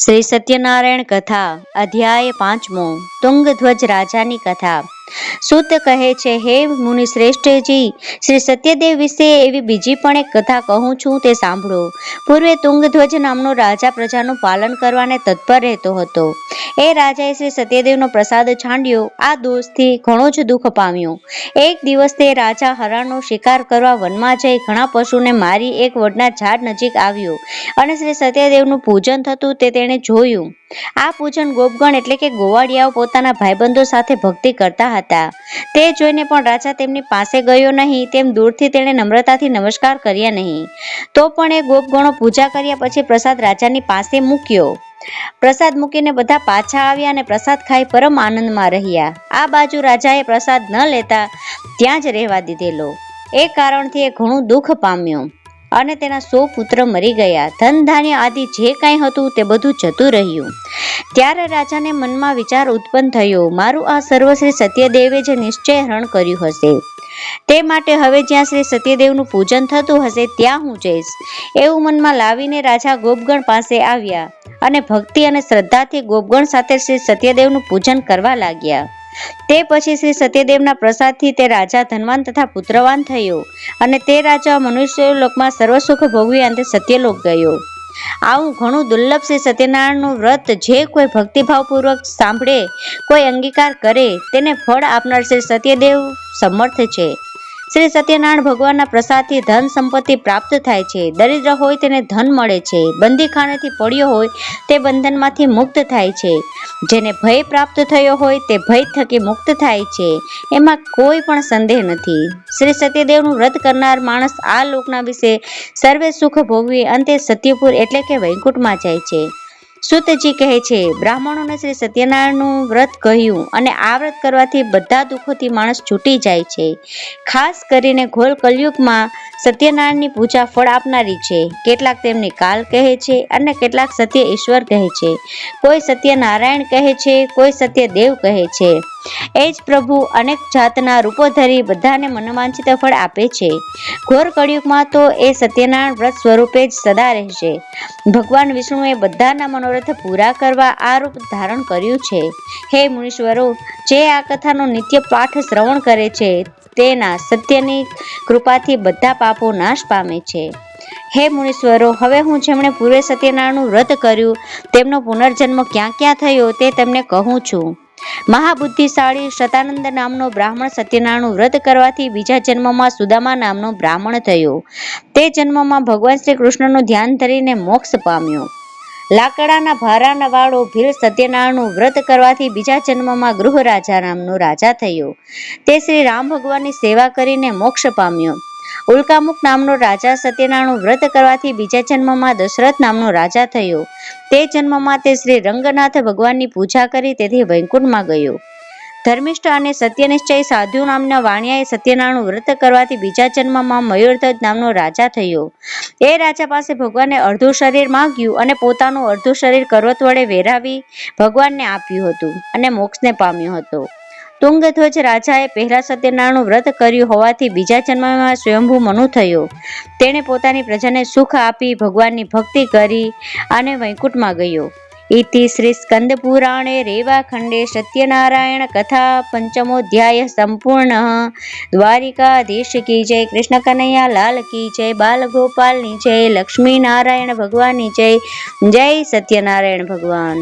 શ્રી સત્યનારાયણ કથા અધ્યાય પાંચમો તુંગધ્વજ રાજાની કથા. સુત કહે છે, હે મુનિ શ્રેષ્ઠજી, શ્રી સત્યદેવ વિશે એવી બીજી પણ એક કથા કહું છું, તે સાંભળો. પૂર્વે તુંગધ્વજ નામનો રાજા પ્રજાનું પાલન કરવાને તત્પર રહેતો હતો. એ રાજાએ શ્રી સત્યદેવનો પ્રસાદ છાંડ્યો. આ દોષથી ઘણો જ દુઃખ પામ્યો. એક દિવસ તે રાજા હરણનો શિકાર કરવા વનમાં જઈ ઘણા પશુને મારી એક વડના ઝાડ નજીક આવ્યો અને શ્રી સત્યદેવનું પૂજન થતું તે તેણે જોયું. આ પૂજન ગોપગણ એટલે કે ગોવાળિયાઓ પોતાના ભાઈબંધો સાથે ભક્તિ કરતા હતા. તે જોઈને પણ રાજા તેમની પાસે ગયો નહીં, તેમ દૂરથી તેણે નમ્રતાથી નમસ્કાર કર્યા નહીં. તો પણ એ ગોપગણો પૂજા કર્યા પછી પ્રસાદ રાજાની પાસે મૂક્યો. પ્રસાદ મૂકીને બધા પાછા આવ્યા અને પ્રસાદ ખાઈ પરમ આનંદમાં રહ્યા. આ બાજુ રાજાએ પ્રસાદ ન લેતા ત્યાં જ રહેવા દીધેલો. એ કારણથી એ ઘણું દુઃખ પામ્યો. અને તેના સો પુત્ર મરી ગયા. ધન ધાન્ય આદિ જે કાંઈ હતું તે બધું જતું રહ્યું. ત્યારે રાજાને મનમાં વિચાર ઉત્પન્ન થયો, મારું આ સર્વશ્રી સત્યદેવે જે નિશ્ચય હરણ કર્યું હશે. તે માટે હવે જ્યાં શ્રી સત્યદેવનું પૂજન થતું હશે, ત્યાં હું જઈશ. એવું મનમાં લાવીને રાજા ગોપગણ પાસે આવ્યા અને ભક્તિ અને શ્રદ્ધાથી ગોપગણ સાથે શ્રી સત્યદેવનું પૂજન કરવા લાગ્યા. તે પછી શ્રી સત્યદેવના પ્રસાદથી તે રાજા ધનવાન તથા પુત્રવાન થયો અને તે રાજા મનુષ્ય લોકમાં સર્વ સુખ ભોગવી અંતે સત્યલોક ગયો. આવું ઘણું દુર્લભ શ્રી સત્યનારાયણનું વ્રત જે કોઈ ભક્તિભાવપૂર્વક સાંભળે, કોઈ અંગીકાર કરે, તેને ફળ આપનાર શ્રી સત્યદેવ સમર્થ છે. શ્રી સત્યનારાયણ ભગવાનના પ્રસાદથી ધન સંપત્તિ પ્રાપ્ત થાય છે. દરિદ્ર હોય તેને ધન મળે છે. બંદીખાનેથી પડ્યો હોય તે બંધનમાંથી મુક્ત થાય છે. જેને ભય પ્રાપ્ત થયો હોય તે ભય થકી મુક્ત થાય છે. એમાં કોઈ પણ સંદેહ નથી. શ્રી સત્યદેવનું વ્રત કરનાર માણસ આ લોકના વિશે સર્વે સુખ ભોગવી અંતે સત્યપુર એટલે કે વૈકુંઠમાં જાય છે. સુતજી કહે છે, બ્રાહ્મણોને શ્રી સત્યનારાયણનું વ્રત કહ્યું અને આ વ્રત કરવાથી બધા દુઃખોથી માણસ છૂટી જાય છે. ખાસ કરીને ઘોર કલયુગમાં સત્યનારાયણની પૂજા ફળ આપનારી છે. કેટલાક તેમની કાલ કહે છે અને કેટલાક સત્ય ઈશ્વર કહે છે. કોઈ સત્યનારાયણ કહે છે, કોઈ સત્ય દેવ કહે છે. એ જ પ્રભુ અનેક જાતના રૂપો ધરી બધાને મનોવાંછિત ફળ આપે છે. ઘોર કળિયુગમાં તો એ સત્યનારાયણ વ્રત સ્વરૂપે જ સદા રહેશે. ભગવાન વિષ્ણુએ બધાના મનોરથ પૂરા કરવા આ રૂપ ધારણ કર્યું છે. હે મુનીશ્વરો, જે આ કથાનો નિત્ય પાઠ શ્રવણ કરે છે, તેના સત્યની કૃપાથી બધા પાપો નાશ પામે છે. હે મુનીશ્વરો, હવે હું જેમણે પૂર્વે સત્યનારાયણનું વ્રત કર્યું, તેમનો પુનર્જન્મ ક્યાં ક્યાં થયો તે તમને કહું છું. મહાબુદ્ધિશાળી શતાનંદ નામનો બ્રાહ્મણ સત્યનારાયણનું વ્રત કરવાથી બીજા જન્મમાં સુદામા નામનો બ્રાહ્મણ થયો. તે જન્મમાં ભગવાન શ્રી કૃષ્ણનું ધ્યાન ધરીને મોક્ષ પામ્યો. લાકડાના ભારાના વાળો ભીલ સત્યનારાયણનું વ્રત કરવાથી બીજા જન્મમાં ગૃહ રાજા નામનો રાજા થયો. તે શ્રી રામ ભગવાનની સેવા કરીને મોક્ષ પામ્યો. ઉલ્કામુખ નામનો રાજા સત્યનારાયણ વ્રત કરવાથી બીજા જન્મમાં દશરથ નામનો રાજા થયો. તે જન્મમાં તે શ્રી રંગનાથ ભગવાનની પૂજા કરી તેથી વૈકુંઠમાં ગયો. ધર્મિષ્ઠ અને સત્યનિશ્ચય સાધુ નામના વાણિયાએ સત્યનારાયણ વ્રત કરવાથી બીજા જન્મમાં મયુરધ્વજ નામનો રાજા થયો. એ રાજા પાસે ભગવાને અડધું શરીર માંગ્યું અને પોતાનું અડધું શરીર કરવત વડે વેરાવી ભગવાનને આપ્યું હતું અને મોક્ષને પામ્યો હતો. તુંગધ્વજ રાજાએ પહેલા સત્યનારાયણનું વ્રત કર્યું હોવાથી બીજા જન્મમાં સ્વયંભુ મનુ થયો. તેણે પોતાની પ્રજાને સુખ આપી, ભગવાનની ભક્તિ કરી અને વૈકુંઠમાં ગયો. ઇતિ શ્રી સ્કંદ પુરાણે રેવા ખંડે સત્યનારાયણ કથા પંચમોધ્યાય સંપૂર્ણ. દ્વારિકાધીશ કી જય કૃષ્ણ કનૈયા લાલ કી જય બાલ ગોપાલની જય લક્ષ્મી નારાયણ ભગવાનની જય જય સત્યનારાયણ ભગવાન.